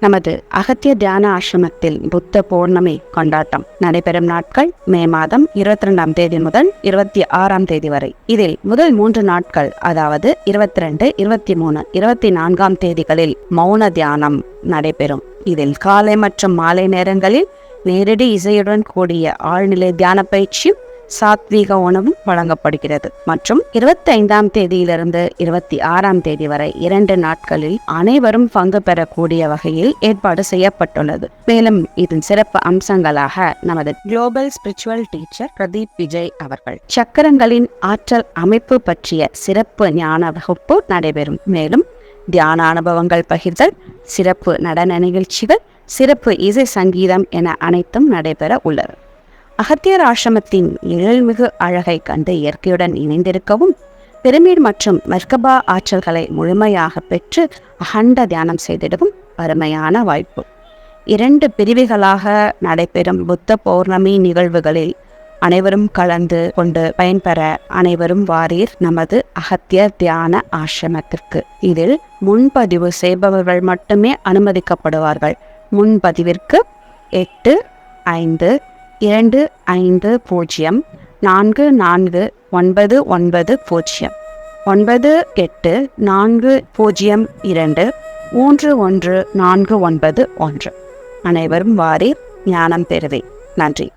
நமது அகத்திய தியான ஆசிரமத்தில் புத்த பௌர்ணமி கொண்டாட்டம் நடைபெறும் நாட்கள் மே மாதம் இருபத்தி ரெண்டாம் தேதி முதல் இருபத்தி ஆறாம் தேதி வரை. இதில் முதல் மூன்று நாட்கள் அதாவது இருபத்தி ரெண்டு இருபத்தி மூணு இருபத்தி நான்காம் தேதிகளில் மௌன தியானம் நடைபெறும். இதில் காலை மற்றும் மாலை நேரங்களில் நேரடி இசையுடன் கூடிய ஆழ்நிலை தியான பயிற்சியும் சாத்வீக உணவும் வழங்கப்படுகிறது. மற்றும் இருபத்தி ஐந்தாம் தேதியிலிருந்து இருபத்தி ஆறாம் தேதி வரை இரண்டு நாட்களில் அனைவரும் பங்கு பெறக்கூடிய வகையில் ஏற்பாடு செய்யப்பட்டுள்ளது. மேலும் இதன் சிறப்பு அம்சங்களாக நமது global spiritual teacher Pradeep Vijay அவர்கள். சக்கரங்களின் ஆற்றல் அமைப்பு பற்றிய சிறப்பு ஞான வகுப்பு நடைபெறும். மேலும் தியான அனுபவங்கள் பகிர்தல் சிறப்பு நடன நிகழ்ச்சிகள் சிறப்பு இசை சங்கீதம் என அனைத்தும் நடைபெற உள்ளது. அகத்தியர் ஆசிரமத்தின் நிழல்மிகு அழகை கண்டு இயற்கையுடன் இணைந்திருக்கவும் பிரமிட் மற்றும் மெர்கபா ஆற்றல்களை முழுமையாக பெற்று அகண்ட தியானம் செய்திடவும் அருமையான வாய்ப்பு. இரண்டு பிரிவுகளாக நடைபெறும் புத்த பௌர்ணமி நிகழ்வுகளில் அனைவரும் கலந்து கொண்டு பயன்பெற அனைவரும் வாரீர் நமது அகத்திய தியான ஆசிரமத்திற்கு. இதில் முன்பதிவு செய்பவர்கள் மட்டுமே அனுமதிக்கப்படுவார்கள். முன்பதிவிற்கு எட்டு ஐந்து இரண்டு ஐந்து பூஜ்ஜியம். நான்கு நான்கு ஒன்பது ஒன்பது பூஜ்ஜியம். ஒன்பது எட்டு நான்கு பூஜ்ஜியம் இரண்டு. மூன்று ஒன்று நான்கு ஒன்பது ஒன்று. அனைவரும் வாரி ஞானம் பெறுவேன் நன்றி.